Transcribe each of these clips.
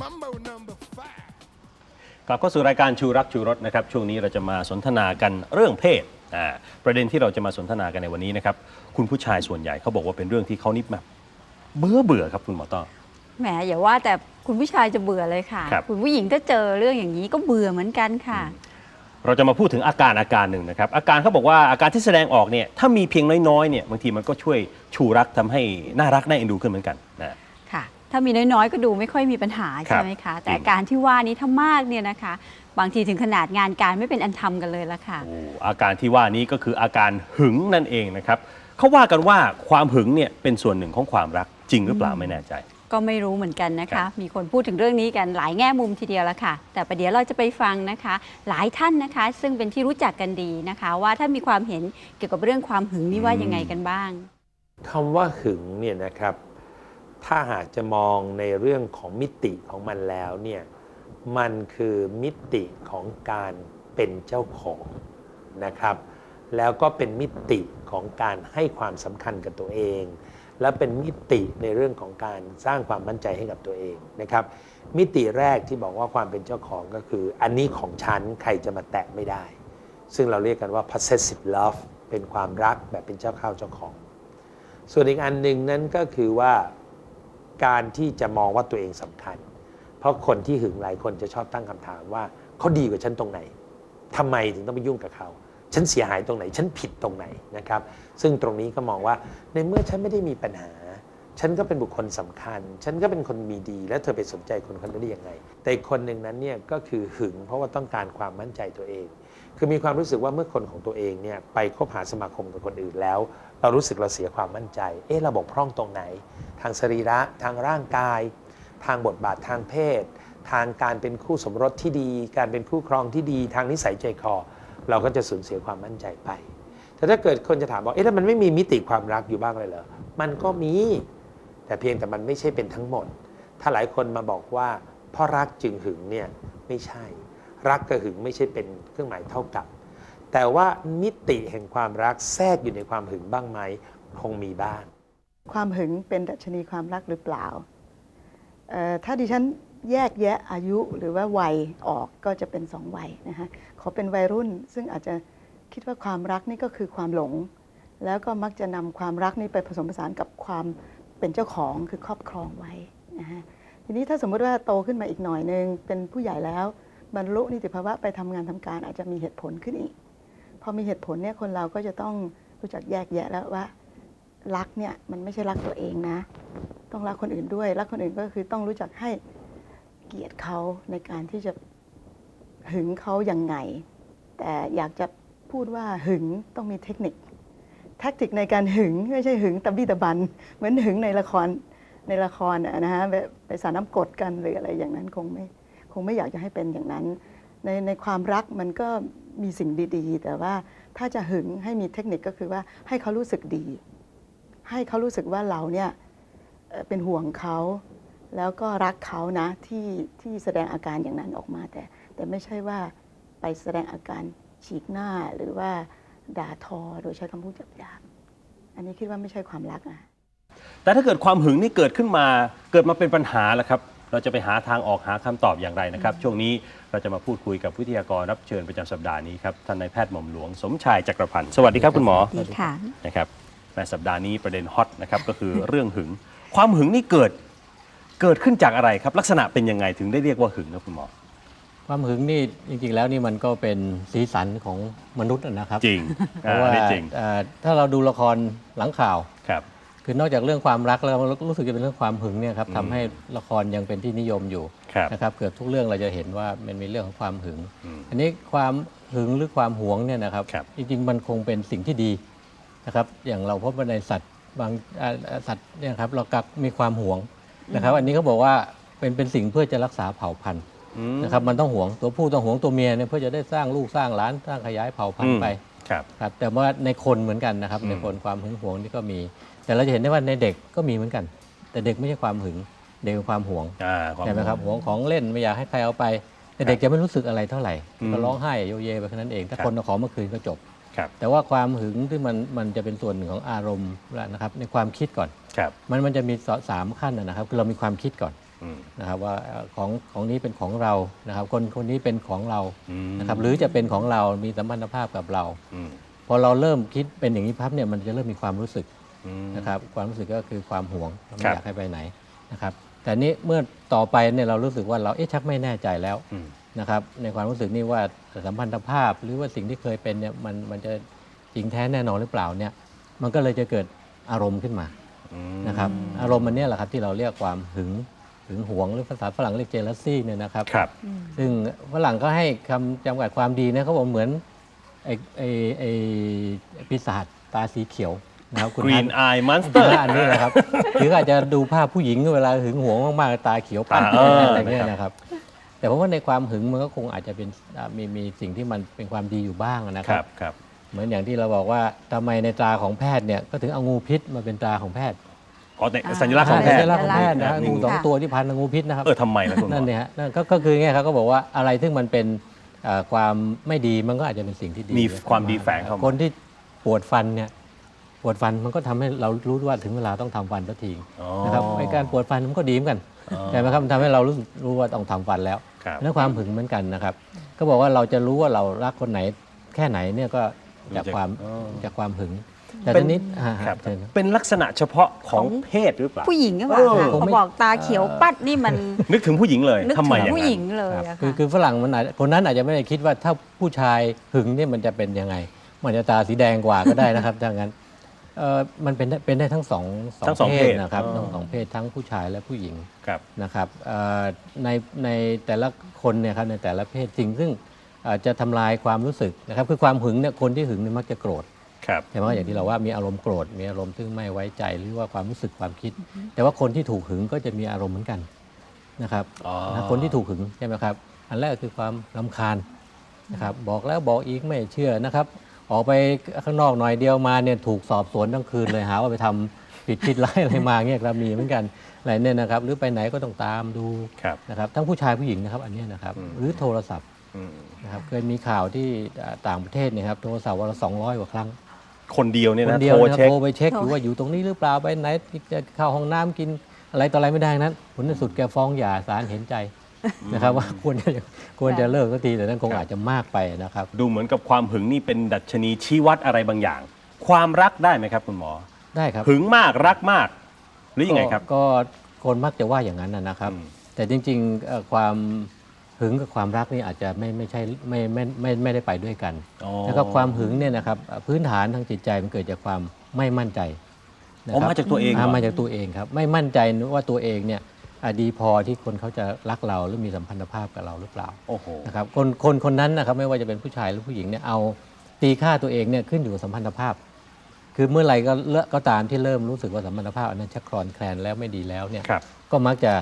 Mambo number five. กลับเข้าสู่รายการชูรักชูรสนะครับ ช่วงนี้เราจะมาสนทนากันเรื่องเพศอ่าประเด็นที่เราจะมาสนทนากันในวันนี้นะครับ คุณผู้ชายส่วนใหญ่เขาบอกว่าเป็นเรื่องที่เขานิบแบบเบื่อเบื่อครับคุณหมอต้อ แหมอย่าว่าแต่คุณผู้ชายจะเบื่อเลยค่ะครับณผู้หญิงถ้าเจอเรื่องอย่างนี้ก็เบื่อเหมือนกันค่ะเราจะมาพูดถึงอาการอาการหนึ่งนะครับ อาการเขาบอกว่าอาการที่แสดงออกเนี่ยถ้ามีเพียงน้อยๆเนี่ยบางทีมันก็ช่วยชูรักทำให้น่ารักน่าเอ็นดูขึ้นเหมือนกันนะค่ะ ถ้ามีน้อยๆ ก็ดูไม่ค่อยมีปัญหาครัใช่บไหมคะจริแต่งการที่ว่านี้ถ้ามากเนี่ยนะคะ บางทีถึงขนาดงานการไม่เป็นอันทำกันเลยละค่ะโอ้อาการที่ว่านี้ก็คืออาการหึงนั่นเองนะครับเขาว่ากันว่าความหึงเนี่ยเป็นส่วนหนึ่งของความรักจริงหรือเปล่าไม่แน่ใจ ก็ไม่รู้เหมือนกันนะครัคะบมีคนพูดถึงเรื่องนี้กันหลายแง่มุมทีเดียวละค่ะ แต่ประเดี๋ยวเราจะไปฟังนะคะ หลายท่านนะคะ ซึ่งเป็นที่รู้จักกันดีนะคะ ว่าถ้ามีความเห็นเกี่ยวกับเรื่องความหึงนี่ว่ายังไงกันบ้างคำว่าหึงเนี่ยนะครับ ถ้าหากจะมองในเรื่องของมิติของมันแล้วเนี่ยมันคือมิติของการเป็นเจ้าของนะครับ แล้วก็เป็นมิติของการให้ความสำคัญกับตัวเอง และเป็นมิติในเรื่องของการสร้างความมั่นใจให้กับตัวเองนะครับ มิติแรกที่บอกว่าความเป็นเจ้าของก็คือ อันนี้ของฉันใครจะมาแตะไม่ได้ ซึ่งเราเรียกกันว่า possessive love เป็นความรักแบบเป็นเจ้าข้าวเจ้าของ ส่วนอีกอันหนึ่งนั้นก็คือว่า การที่จะมองว่าตัวเองสำคัญ เพราะคนที่หึงหลายคนจะชอบตั้งคำถามว่าเขาดีกว่าฉันตรงไหนทำไมถึงต้องไปยุ่งกับเขา ฉันเสียหายตรงไหน ฉันผิดตรงไหนนะครับ ซึ่งตรงนี้ก็มองว่าในเมื่อฉันไม่ได้มีปัญหา ฉันก็เป็นบุคคลสำคัญ ฉันก็เป็นคนมีดี แล้วเธอไปสนใจคนคนนั้นได้ยังไง แต่คนหนึ่งนั้นเนี่ยก็คือหึงเพราะว่าต้องการความมั่นใจตัวเอง คือมีความรู้สึกว่าเมื่อคนของตัวเองเนี่ยไปคบหาสมาคมกับคนอื่นแล้ว เรารู้สึกเราเสียความมั่นใจ เอ๊ะเราบกพร่องตรงไหน ทางสรีระ ทางร่างกาย ทางบทบาททางเพศ ทางการเป็นคู่สมรสที่ดี การเป็นคู่ครองที่ดี ทางนิสัยใจคอ เราก็จะสูญเสียความมั่นใจไป แต่ถ้าเกิดคนจะถามว่าเอ๊ะแล้วมันไม่มีมิติความรักอยู่บ้างเลยเหรอ มันก็มี แต่เพียงแต่มันไม่ใช่เป็นทั้งหมด ถ้าหลายคนมาบอกว่าเพราะรักจึงหึงเนี่ยไม่ใช่ รักกับหึงไม่ใช่เป็นเครื่องหมายเท่ากับ แต่ว่ามิติแห่งความรักแทรกอยู่ในความหึงบ้างไหมคงมีบ้าง ความหึงเป็นดัชนีความรักหรือเปล่า ถ้าดิฉันแยกแยะอายุหรือว่าวัยออกก็จะเป็นสองวัยนะคะขอเป็นวัยรุ่นซึ่งอาจจะคิดว่าความรักนี่ก็คือความหลง แล้วก็มักจะนำความรักนี้ไปผสมผสานกับความเป็นเจ้าของคือครอบครองไว้นะฮะทีนี้ถ้าสมมุติว่าโตขึ้นมาอีกหน่อยหนึ่งเป็นผู้ใหญ่แล้ว บรรลุนิติภาวะไปทำงานทำการอาจจะมีเหตุผลขึ้นอีก พอมีเหตุผลเนี่ยคนเราก็จะต้องรู้จักแยกแยะแล้วว่า รักเนี่ยมันไม่ใช่รักตัวเองนะ ต้องรักคนอื่นด้วย รักคนอื่นก็คือต้องรู้จักให้เกียรติเขาในการที่จะหึงเขาอย่างไง แต่อยากจะพูดว่าหึงต้องมีเทคนิคแทคติกในการหึงไม่ใช่หึงตะบี้ตะบัน เหมือนหึงในละครในละครนะฮะแบบไปสารน้ำกดกันหรืออะไรอย่างนั้นคงไม่คงไม่อยากจะให้เป็นอย่างนั้น ในในความรักมันก็ มีสิ่งดีๆ แต่ว่าถ้าจะหึงให้มีเทคนิคก็คือว่าให้เขารู้สึกดี ให้เขารู้สึกว่าเราเนี่ยเป็นห่วงเขา แล้วก็รักเขานะที่ที่แสดงอาการอย่างนั้นออกมาแต่ แต่ไม่ใช่ว่าไปแสดงอาการฉีกหน้าหรือว่าด่าทอโดยใช้คำพูดหยาบๆอันนี้คิดว่าไม่ใช่ความรักอะแต่ถ้าเกิดความหึงนี่เกิดขึ้นมาเกิดมาเป็นปัญหาแล้วครับ เราจะไปหาทางออกหาคำตอบอย่างไรนะครับ ช่วงนี้เราจะมาพูดคุยกับวิทยากรรับเชิญประจำสัปดาห์นี้ครับท่านนายแพทย์หม่อมหลวงสมชายจักรพันธ์สวัสดีครับคุณหมอดีค่ะนะครับในสัปดาห์นี้ประเด็นฮอตนะครับก็คือเรื่องหึง ความหึงนี่เกิดเกิดขึ้นจากอะไรครับ ลักษณะเป็นยังไงถึงได้เรียกว่าหึงครับคุณหมอความหึงนี่จริงๆแล้วนี่มันก็เป็นสีสันของมนุษย์นะนะครับ จริงเพราะว่าอ่านี่จริงเอ่อถ้าเราดูละครหลังข่าว ครับคือนอกจากเรื่องความรักแล้วรู้สึกจะเป็นเรื่องความหึงเนี่ยครับอืมทำให้ละครยังเป็นที่นิยมอยู่ครับนะครับเกือบทุกเรื่องเราจะเห็นว่ามันมีเรื่องของความหึงอืมอันนี้ความหึงหรือความหวงเนี่ยนะครับครับจริงๆมันคงเป็นสิ่งที่ดีนะครับอย่างเราพบว่าในสัตว์บางอ่าอ่าสัตว์เนี่ยครับเรากักมีความหวงนะครับอันนี้เขาบอกว่าเป็นเป็นสิ่งเพื่อจะรักษาเผ่าพันธุ์อืมนะครับมันต้องหวงตัวผู้ต้องหวงตัวเมียเนี่ยเพื่อจะได้สร้างลูกสร้างหลานสร้างขยายเผ่าพันอืธุ์มไป ครับครับแต่ว่าในคนเหมือนกันนะครับอืมในคนความหึงหวงนี่ก็มี แต่เราจะเห็นได้ว่าในเด็กก็มีเหมือนกัน แต่เด็กไม่ใช่ความหึงเด็กเป็นความหวงอ่าความใช่ไหมครับหหววงงของเล่นไม่อยากให้ใครเอาไป แต่ครับเด็กจะไม่รู้สึกอะไรเท่าไหร่อืมก็ร้องไห้โยเยไปแค่นั้นเองถ้าครับคนเอาของมาคืนก็จบครับแต่ว่าความหึงที่มันมันจะเป็นส่วนหนึ่งของอารมณ์แล้วนะครับในความคิดก่อนครับมันมันจะมีสสามขั้นนะนะครับคือเรามีความคิดก่อนอืม นะครับว่าเอ่อของของนี้เป็นของเรานะครับ คนคนนี้เป็นของเราอืมนะครับหรือจะเป็นของเรามีสัมพันธภาพกับเราอืมพอเราเริ่มคิดเป็นอย่างนี้พับเนี่ยมันจะเริ่มมีความรู้สึกอืมนะครับความรู้สึกก็คือความหวงไม่ครับอยากให้ไปไหนนะครับแต่นี้เมื่อต่อไปเนี่ยเรารู้สึกว่าเราเอ๊ะชักไม่แน่ใจแล้วอืมนะครับในความรู้สึกนี่ว่าสัมพันธภาพ หรือว่าสิ่งที่เคยเป็นเนี่ยมันมันจะจริงแท้แน่นอนหรือเปล่าเนี่ยมันก็เลยจะเกิดอารมณ์ขึ้นมาอืมนะครับอารมณ์มันเนี่ยแหละครับที่เราเรียกความหึงหึ งหวงหรือภาษาฝรั่งเรียกเจลซี่เนี่ยนะครับครับ ซึ่งฝรั่งก็ให้คำจำกัดความดีนะเขาบอกเหมือนไอ้ไอ้ไอ้ปีศาจตาสีเขียวนะครับคุณ Green ฮั Eye น Monster อันนี้นะครับหรืออาจจะดูภาพผู้หญิงเวลาหึงหวงมากๆตาเขียวปั้นตาเออออะไรเงี้ยนะครับนะครับ แต่ผมว่าในความหึงมันก็คงอาจจะเป็นอ่ามีมีสิ่งที่มันเป็นความดีอยู่บ้างนะคครัรับ บครับ เหมือนอย่างที่เราบอกว่าทำไมในตราของแพทย์เนี่ยก็ถึงเอางูพิษมาเป็นตราของแพทย์ อ๋อแต่สัญลักษณ์ของแพทสัย์ญลักษณ์ของแพทย์นะฮะนี่งูสองตัวที่พันกับงูพิษนะครับเออทำไมล่ะคุณหมนั่อนเนี่ยฮะนั่นก็ก็คือไงครับก็บอกว่าอะไรที่มันเป็นเอ่อความไม่ดีมันก็อาจจะเป็นสิ่งที่ดีมีความดีแฝงเข้ามา คนที่ปวดฟันเนี่ยปวดฟันมันก็ทำให้เรารู้ว่าถึงเวลาต้องทำฟันสักทีอ๋อ นะครับไอการปวดฟันมันก็ดีเหมือนกันอ๋อ ใช่ไหมครับมันทำให้เรารู้สึกรู้ว่าต้องทำฟันแล้ว ครับ นั่นความหึงเหมือนกันนะครับ ก็บอกว่าเราจะรู้ว่าเรารักคนไหนแค่ไหนเนี่ยก็จากความอ๋อจากความหึง แต่เป็ทีนนี้อ่าฮะครับเชิญครับ เป็นลักษณะเฉพาะของของ เพศหรือเปล่า ผู้หญิงก็แบบเออ เขาบอกตาเขียวปัดนี่มันนึกถึงผู้หญิงเลยนึกทำไมถึอย่างงผู้นั้หญิน งเลยครับอะคือค่ะคือฝรั่งมันอาจคนนั้นอาจจะไม่ได้คิดว่าถ้าผู้ชายหึงเนี่ยมันจะเป็นยังไง มันจะตาสีแดงกว่าก็ได้นะครับ ถ้างั้นเอ่อมันเป็นได้เป็นได้ทั้งสองทั้งสองเพศนะครับอ๋อ ทั้งสองเพศทั้งผู้ชายและผู้หญิง ครับ นะครับเอ่อในในแต่ละคนเนี่ยครับในแต่ละเพศสิ่งซึ่งเอ่อจะทำลายความรู้สึกนะครับคือความหึงเนี่ยคนที่หึงเนี่ยมักจะโกรธครับ ใช่ไหมอย่างที่เราว่ามีอารมณ์โกรธมีอารมณ์ซึ่งไม่ไว้ใจหรือว่าความรู้สึกความคิด แต่ว่าคนที่ถูกหึงก็จะมีอารมณ์เหมือนกันนะครับอ๋อนะคนที่ถูกหึงใช่ไหมครับอันแรกคือความรำคาญนะครับบอกแล้วบอกอีกไม่เชื่อนะครับ ออกไปข้างนอกหน่อยเดียวมาเนี่ยถูกสอบสวนทั้งคืนเลยหาว่าไปทำผิดคิดร้ายอะไรมาเงี้ยครับมีเหมือนกันอะไรเนี่ยนะครับ หรือไปไหนก็ต้องตามดูครับนะครับทั้งผู้ชายผู้หญิงนะครับ อันเนี้ยนะครับอืมหรือโทรศัพท์อืมนะครับเคยมีข่าวที่อ่าต่างประเทศเนยครับโทรศัพท์วันละ200กว่าครั้ง คนเดียวเนี่ยคนะนเดียวโทรนะครับเช็ค โทรไปเช็คโทรอยู่ว่าอยู่ตรงนี้หรือเปล่าไปไหนจะเข้าห้องน้ำกินอะไรต่ออะไรไม่ได้ทั้งนั้นผลที่สุดแกฟ้องหย่าศาลเห็นใจนะครับ ว่าควรจะควรจะเลิกสักทีแต่นั่นคงครับ อาจจะมากไปนะครับ ดูเหมือนกับความหึงนี่เป็นดัชนีชี้วัดอะไรบางอย่าง ความรักได้ไหมครับ คุณหมอ ได้ครับ หึงมากรักมาก หรือยังไงครับ ก็ก็คนมักจะว่าอย่างนั้นนะนะครับ อืมแต่จริงๆเอ่อความ หึงกับความรักนี่อาจจะไม่ไม่ใช่ไม่ไม่ไม่ไม่ได้ไปด้วยกัน อ๋อแล้วก็ความหึงเนี่ยนะครับอ่อพื้นฐานทางจิตใจมันเกิดจากความไม่มั่นใจนะอ๋อครับมาจากตัวเองเหรอามาจากตัวเองครับ ไม่มั่นใจว่าตัวเองเนี่ยอะดีพอที่คนเขาจะรักเราหรือมีสัมพันธภาพกับเราหรือเปล่า โอ้โห นะครับคนคนคนนั้นนะครับไม่ว่าจะเป็นผู้ชายหรือผู้หญิงเนี่ยเอาตีค่าตัวเองเนี่ยขึ้นอยู่กับสัมพันธภาพ คือเมื่อไหร่ก็เลอะก็ตามที่เริ่มรู้สึกว่าสัมพันธภาพอันนั้นชักคลอนแคลนแล้วไม่ดีแล้วเนี่ยครับ ก็มักจะ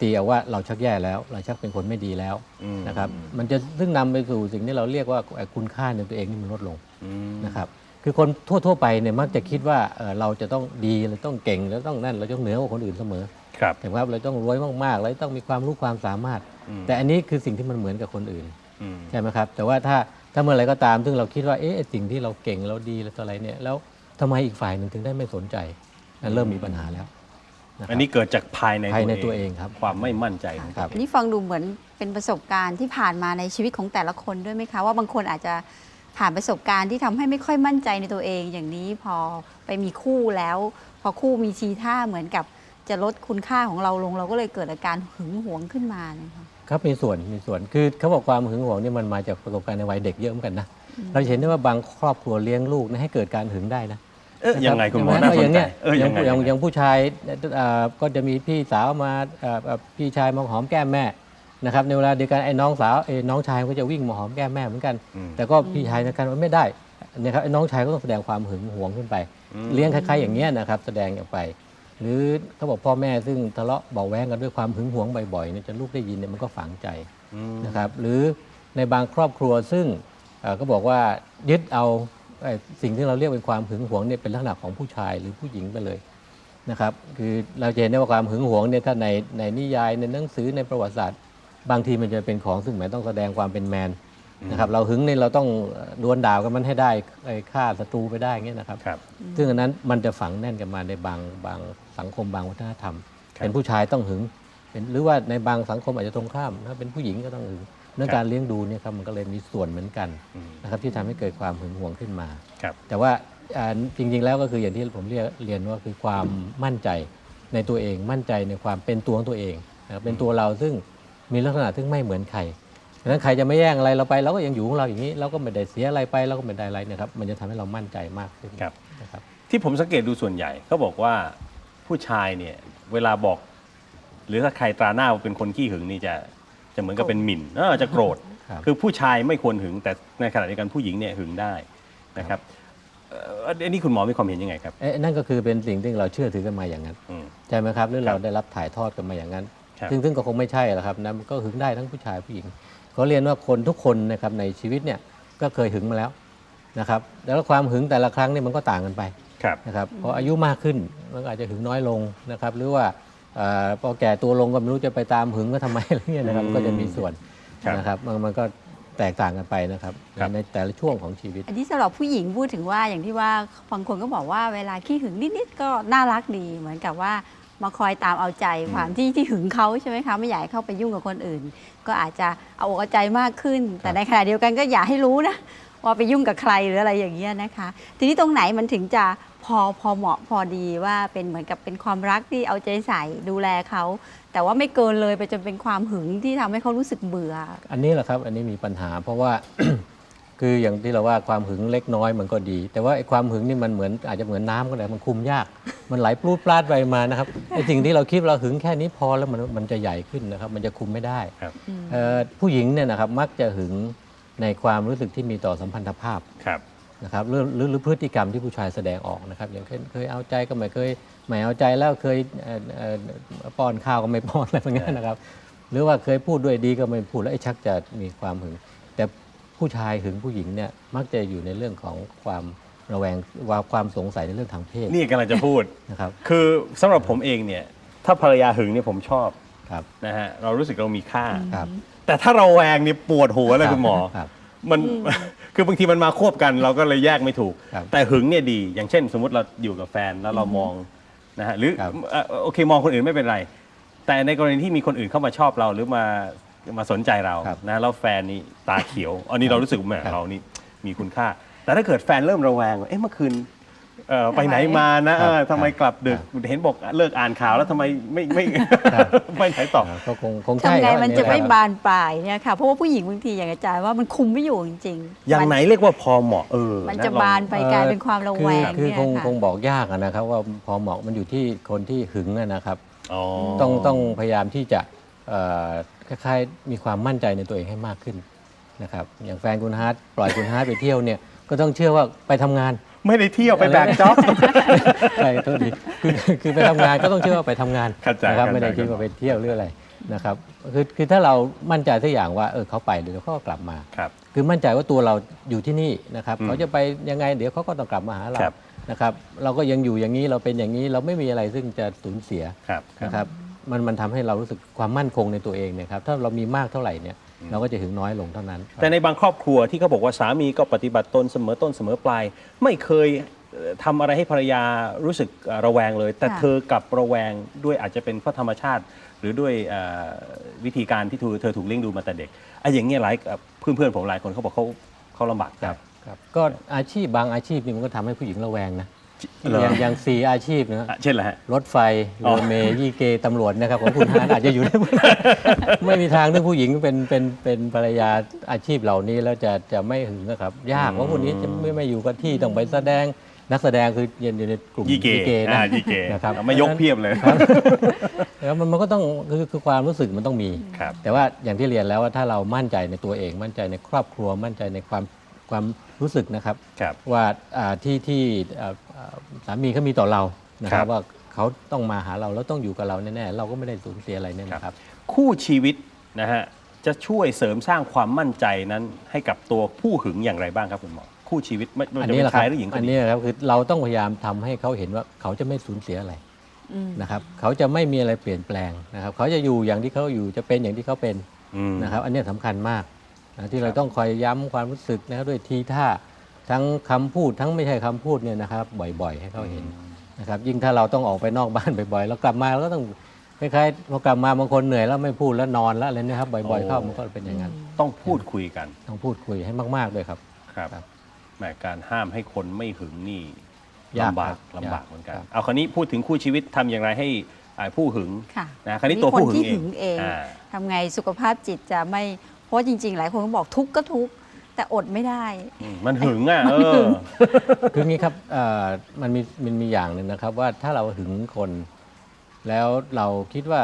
ตีเอาว่าเราชักแย่แล้ว เราชักเป็นคนไม่ดีแล้วอืมนะครับมันจะซึ่งนำไปสู่สิ่งที่เราเรียกว่าเอ่อคุณค่าในตัวเองนี่มันลดลงอืมนะครับคือคนทั่ว ๆ ไปเนี่ยมักจะคิดว่าเอ่อเราจะต้องดีเราต้องเก่งเราต้องนั่นเราต้องเหนือกว่าคนอื่นเสมอครับแต่ว่าเราต้องรวยมากๆเราต้องมีความรู้ความสามารถอืมแต่อันนี้คือสิ่งที่มันเหมือนกับคนอื่นอืมใช่ไหมครับ แต่ว่าถ้าถ้าเมื่อไหรก็ตาม ซึ่งเราคิดว่าเอ๊ะไอ้สิ่งที่เราเก่งเราดีแล้วตัวอะไรเนี่ยแล้วทำไมอีกฝ่ายหนึ่งถึงได้ไม่สนใจนั่นเริ่มมีปัญหาแล้วะครับ อันนี้เกิดจากภายในภายในตัวเองครับ ความไม่มั่นใจของครับนี่ฟังดูเหมือนเป็นประสบการณ์ที่ผ่านมาในชีวิตของแต่ละคนด้วยไหมคะ ว่าบางคนอาจจะผ่านประสบการณ์ที่ทำให้ไม่ค่อยมั่นใจในตัวเอง อย่างนี้พอไปมีคู่แล้ว พอคู่มีทีท่าเหมือนกับจะลดคุณค่าของเราลง เราก็เลยเกิดอาการหึงหวงขึ้นมานะคะครับมีส่วนมีส่วนคือเขาบอกความหึงหวงเนี่ยมันมาจากประสบการณ์ในวัยเด็กเยอะเหมือนกันนะเราจะเห็นได้ว่าบางครอบครัวเลี้ยงลูกเนยให้เกิดการหึงได้นะเออ ยังไงคุณหมอใช่น่าไหสอนย่างใจเนี้ยเอออยัย่างงไงอย่างยังไงอย่างผู้ชายเอ่อก็จะมีพี่สาวมาเอ่อเอ่อพี่ชายมาหอมแก้มแม่นะครับในเวลาเดียวกันไอ้น้องสาวไอ้น้องชายก็จะวิ่งมาหอมแก้มแม่เหมือนกันอืมแต่ก็พี่ชายนะกันว่าไม่ได้นะครับไอ้น้องชายก็ต้องแสดงความหึงหวงขึ้นไปอืมเลี้ยงคล้ายๆอย่างเงี้ยนะครับแสดงออกไป หรือเขาบอกพ่อแม่ซึ่งทะเลาะเบาะแว้งกันด้วยความหึงหวงบ่อยๆเนี่ยจนลูกได้ยินเนี่ยมันก็ฝังใจอืมนะครับหรือในบางครอบครัวซึ่งเอ่อก็บอกว่ายึดเอาเอ่อ สิ่งที่เราเรียกเป็นความหึงหวงเนี่ยเป็นลักษณะของผู้ชายหรือผู้หญิงไปเลยนะครับคือเราจะเห็นได้ว่าความหึงหวงเนี่ยถ้าในในนิยายในหนังสือในประวัติศาสตร์ บางทีมันจะเป็นของซึ่งหมายต้องแสดงความเป็นแมนนะครับเราหึงเนี่ยเราต้องดวลด่ากันมันให้ได้ไอ้ฆ่าศัตรูไปได้อย่างเงี้ยนะครับครับซึ่งอันนั้นมันจะฝังแน่นกันมาในบางบางสังคมบางวัฒนธรรมครับเป็นผู้ชายต้องหึงเป็นหรือว่าในบางสังคมอาจจะตรงข้ามถ้าเป็นผู้หญิงก็ต้องหึง เรื่องครับการเลี้ยงดูเนี่ยครับมันก็เลยมีส่วนเหมือนกันอืมนะครับที่ทำให้เกิดความหึงหวงขึ้นมาครับแต่ว่าอ่าจริงๆแล้วก็คืออย่างที่ผมเรียกเรียนว่าคือความมั่นใจในตัวเองมั่นใจในความเป็นตัวของตัวเองนะครับเป็นตัวเราซึ่งมีลักษณะซึ่งไม่เหมือนใครดังนั้นใครจะไม่แย่งอะไรเราไปเราก็ยังอยู่ของเราอย่างนี้ เราก็ไม่ได้เสียอะไรไปเราก็ไม่ได้อะไรนะครับมันจะทำให้เรามั่นใจมากขึ้นครับนะครับที่ผมสังเกตดูส่วนใหญ่เขาบอกว่าผู้ชายเนี่ยเวลาบอก หรือถ้าใครตราหน้าว่าเป็นคนขี้หึงนี่จะ จะเหมือนกับเป็นหมิ่นเออจะโกรธ ครับ คือผู้ชายไม่ควรหึง แต่ในขณะเดียวกันผู้หญิงเนี่ยหึงได้นะครับเอ่ออันนี้คุณหมอมีความเห็นยังไงครับ เอ๊ะนั่นก็คือเป็นสิ่งที่เราเชื่อถือกันมาอย่างนั้นอืม ใช่ไหมครับหรือครัเราบได้รับถ่ายทอดกันมาอย่างนั้น ครับ ซึ่งซึ่งก็คงไม่ใช่หรอกครับนะมันก็หึงได้ทั้งผู้ชายผู้หญิงเขาเรียนว่าคนทุกคนนะครับในชีวิตเนี่ยก็เคยหึงมาแล้วนะครับแล้วความหึงแต่ละครั้งเนี่ยมันก็ต่างกันไป ครับ นะครับพออายุมากขึ้นมันก็อาจจะหึงน้อยลงนะครับ หรือว่าเอ่อ พอแก่ตัวลงก็ไม่รู้จะไปตามหึงก็ทำไมอะไรเงี้ยนะครับอืมก็จะมีส่วนครับนะครับมันมันก็แตกต่างกันไปนะครับครับในแต่ละช่วงของชีวิต อันนี้สำหรับผู้หญิงพูดถึงว่าอย่างที่ว่าบางคนก็บอกว่าเวลาขี้หึงนิดๆก็น่ารักดีเหมือนกับว่ามาคอยตามเอาใจความที่ที่หึงเขาใช่ไหมคะไม่อยากให้เข้าไปยุ่งกับคนอื่น ก็อาจจะเอาอกเอาใจมากขึ้น แต่ในขณะเดียวกันก็อย่าให้รู้นะ ว่าไปยุ่งกับใครหรืออะไรอย่างเงี้ยนะคะ ทีนี้ตรงไหนมันถึงจะพอพอเหมาะพอดีว่าเป็นเหมือนกับเป็นความรักที่เอาใจใส่ดูแลเขา แต่ว่าไม่เกินเลยไปจนเป็นความหึงที่ทำให้เขารู้สึกเบื่อ อันนี้แหละครับอันนี้มีปัญหา เพราะว่าคืออย่างที่เราว่าความหึงเล็กน้อยมันก็ดี แต่ว่าไอ้ความหึงนี่มันเหมือนอาจจะเหมือนน้ำก็ได้มันคุมยาก มันไหลปลูดปลาดไปมานะครับไอ้สิ่งที่เราคิดเราหึงแค่นี้พอแล้วมันมันจะใหญ่ขึ้นนะครับ มันจะคุมไม่ได้ครับเอ่อผู้หญิงเนี่ยนะครับมักจะหึง ในความรู้สึกที่มีต่อสัมพันธภาพครับนะครับหรือหรือหรือพฤติกรรมที่ผู้ชายแสดงออกนะครับ อย่างเช่นเคยเอาใจก็ไม่เคยไม่เอาใจแล้วเคยเอ่อเอ่อป้อนข้าวก็ไม่ป้อนอะไรแบบนี้นะครับ หรือว่าเคยพูดด้วยดีก็ไม่พูดแล้วไอ้ชักจะมีความหึง แต่ผู้ชายหึงผู้หญิงเนี่ยมักจะอยู่ในเรื่องของความระแวงว่าความสงสัยในเรื่องทางเพศนี่กำลังจะพูดนะครับคือสำหรับผมเองเนี่ยถ้าภรรยาหึงเนี่ยผมชอบครับนะฮะเรารู้สึกเรามีค่าครับ แต่ถ้าเราแวงเนี่ยปวดหัวเลยคุณหมอ ครับ มัน คือบางทีมันมาควบกันเราก็เลยแยกไม่ถูก ครับ แต่หึงเนี่ยดี อย่างเช่น สมมติเราอยู่กับแฟนแล้วเรามองนะฮะหรือครับเอ่อโอเคมองคนอื่นไม่เป็นไร แต่ในกรณีที่มีคนอื่นเข้ามาชอบเราหรือมามาสนใจเราครับนะแล้วแฟนนี่ตาเขียว อันนี้เรารู้สึกว่าแหมครับ เรานี่มีคุณค่า แต่ถ้าเกิดแฟนเริ่มระแวงว่าเอ๊ะเมื่อคืน เอ่อไปไหนมานะเออทำไมกลับดึกเห็นบอกเลิกอ่านข่าวแล้วทำไมไม่ไม่ครับไม่ไหนต่อก็คงคงใช่ทำไงครับมันอัจะไม่ครับบานปลายเนี่ยค่ะเพราะว่าผู้หญิงบางทีอย่างอาจารย์ว่ามันคุมไม่อยู่จริงๆอย่างไหนเรียกว่าพอเหมาะเออมันนะจะลอง บานไปกลายเป็นความระแวงคือเนี่ยคงค่ะ คงบอกยากอะนะครับ ว่าพอเหมาะมันอยู่ที่คนที่หึงอะนะครับอ๋อต้องต้องพยายามที่จะเอ่อคล้ายๆมีความมั่นใจในตัวเองให้มากขึ้นนะครับอย่างแฟนคุณฮาร์ดปล่อยคุณฮาร์ดไปเที่ยวเนี่ยก็ต้องเชื่อว่าไปทำงาน ไม่ได้เที่ยวไปแบกจ็อบใช่โทษทีคือคือไปทำงานก็ต้องเชื่อว่าไปทำงานเข้าใจนะครับเข้าใจไม่ได้คิดว่าไปเที่ยวหรืออะไรนะครับคือคือถ้าเรามั่นใจสักอย่างว่าเออเขาไปเดี๋ยวเขาก็กลับมาครับคือมั่นใจว่าตัวเราอยู่ที่นี่นะครับอืมเขาจะไปยังไงเดี๋ยวเขาก็ต้องกลับมาหาเราครับนะครับ เราก็ยังอยู่อย่างนี้เราเป็นอย่างนี้เราไม่มีอะไรซึ่งจะสูญเสียครับครับนะครับ มันมันทำให้เรารู้สึกความมั่นคงในตัวเองเนี่ยครับถ้าเรามีมากเท่าไหร่เนี่ยเราก็จะถึงน้อยลงเท่านั้น แต่ในบางครอบครัวที่เขาบอกว่าสามีก็ปฏิบัติตนเสมอต้นเสมอปลาย ไม่เคยเอ่อทำอะไรให้ภรรยารู้สึกเอ่อระแวงเลย แต่ค่ะเธอกลับระแวงด้วยอาจจะเป็นเพราะธรรมชาติ หรือด้วยเอ่อวิธีการที่เธอเธอถูกเลี้ยงดูมาแต่เด็กไอ้อย่างเงี้ยหลายเพื่อนเพื่อนๆผมหลายคนเขาบอกเขาเขาลำบากใจครับครับก็อาชีพบางอาชีพนี่มันก็ทำให้ผู้หญิงระแวงนะ เหรออ ย่างอย่างสี่อาชีพนะอะเช่นอะไรฮะ รถไฟเรือเมย์ยี่เกตำรวจนะครับของคุณฮานอาจจะอยู่ในไม่มีทางที่ผู้หญิงเป็นเป็นเป็นภรรยาอาชีพเหล่านี้แล้วจะจะไม่หึงนะครับ ยากเพราะคนนี้จะไม่ไม่อยู่กับที่ต้องไปแสดงนักแสดงคืออยู่ในกลุ่มยี่เกนะอ่ายี่เกนะครับไม่ยกเพียบเลยแล้วมันมันก็ต้องคือคือความรู้สึกมันต้องมี ครับ แต่ว่าอย่างที่เรียนแล้วว่าถ้าเรามั่นใจในตัวเองมั่นใจในครอบครัวมั่นใจในความ ความรู้สึกนะครับครับว่าอ่าที่ที่อ่าอ่าสามีเขามีต่อเรานะคครัรับบว่าเขาต้องมาหาเราแล้วต้องอยู่กับเราแน่ๆเราก็ไม่ได้สูญเสียอะไรแน่นะครับ คู่ชีวิตนะฮะจะช่วยเสริมสร้างความมั่นใจนั้นให้กับตัวผู้หึงอย่างไรบ้างครับคุณหมอคู่ชีวิตไม่ว่าอันจะนี้เป็แหนละครัชายบหรือหญิงก็อันดีนี้นะครับคือเราต้องพยายามทำให้เขาเห็นว่าเขาจะไม่สูญเสียอะไรอืมนะครับเขาจะไม่มีอะไรเปลี่ยนแปลงนะครับ เขาจะอยู่อย่างที่เขาอยู่จะเป็นอย่างที่เขาเป็นอืมนะครับ อันนี้สำคัญมาก นะที่เราต้องคอยย้ำความรู้สึกนะครับด้วยทีท่าทั้งคำพูดทั้งไม่ใช่คำพูดเนี่ยนะครับ บ่อยๆ ให้เขาเห็นนะครับ ยิ่งถ้าเราต้องออกไปนอกบ้านบ่อยๆแล้วกลับมาเราก็ต้องคล้ายๆพอกลับมาบางคนเหนื่อยแล้วไม่พูดแล้วนอนแล้วอะไรเนะครับบ่อยๆเข้ามันก็เป็นอย่างนั้น ต้องพูดคุยกัน ต้องพูดคุยให้มากๆด้วยครับครับครับแหมการห้ามให้คนไม่หึงนี่ยากลำบากครับลำบากยากเหมือนกันครับเอาคราวนี้พูดถึงคู่ชีวิตทำอย่างไรให้อ่าผู้หึงค่ะนะคราวนี้ตัวผู้หึงคนที่เอหึงงเองอ่าทำไงสุขภาพจิตจะไม่เพ ราะจริง ๆ หลายคนก็บอกทุกข์ก็ทุกข์แต่อดไม่ได้อืมมันหึงอะเออ คืองี้ครับเอ่อมันมีมันมีอย่างหนึ่งนะครับ ว่าถ้าเราหึงคน แล้วเราคิดว่า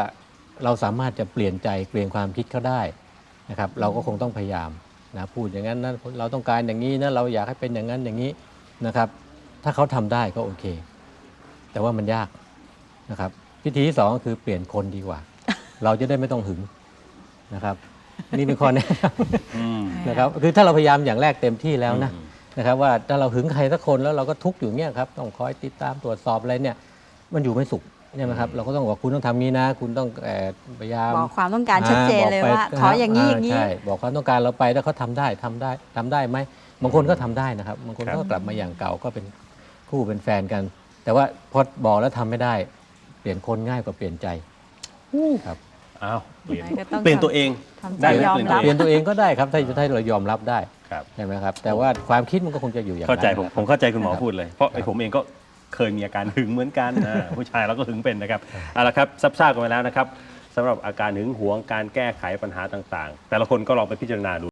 เราสามารถจะเปลี่ยนใจเปลี่ยนความคิดเขาได้นะครับเราก็คงต้องพยายามนะพูดอย่างนั้นนะเราต้องการอย่างนี้นะเราอยากให้เป็นอย่างนั้นอย่างนี้นะครับ ถ้าเขาทำได้ก็โอเค แต่ว่ามันยากนะครับวิธีที่สองก็คือเปลี่ยนคนดีกว่า เราจะได้ไม่ต้องหึงนะครับ นี่เป็นข้อแนะนำอืมนะครับคือถ้าเราพยายามอย่างแรกเต็มที่แล้วนะอืมนะครับว่าถ้าเราหึงใครสักคนแล้วเราก็ทุกข์อยู่เงี้ยครับต้องคอยติดตามตรวจสอบอะไรเนี่ยมันอยู่ไม่สุขใช่ไหมครับเราก็ต้องบอกคุณต้องทำงี้นะ คุณต้องเอ่อพยายามบอกความต้องการชัดเจนเลยบกไปว่าขออย่างนี้อย่างนี้ใช่บอกความต้องการเราไปแล้วเขาทำได้ทำได้ทำได้ไหมบางคนก็ทำได้นะครับบางคนครับก็กลับมาอย่างเก่าก็เป็นคู่เป็นแฟนกัน แต่ว่าพอบอกแล้วทำไม่ได้ เปลี่ยนคนง่ายกว่าเปลี่ยนใจครับ อ้าวเปลี่ยนก็ต้องเปลี่ยนตัวเอง ทำใจได้ไหม ยอมเปลี่ยนรัตัวบเองเปลี่ยนตัวเองก็ได้ครับถ้าถ้าเรายอมรับได้ครับ ใช่ไหมครับ แต่ว่าความคิดมันก็คงจะอยู่อย่างนั้นเข้าใจผมแหละผมเข้าใจคุณหมอครับพูดเลย เพราะไอ้ผมเองก็เคยมีอาการหึงเหมือนกันอ่าผู้ชายเราก็หึงเป็นนะครับเอาละครับซับทราบกันไปแล้วนะครับสำหรับอาการหึงหวงการแก้ไขปัญหาต่างๆ แต่ละคนก็ลองไปพิจารณาดู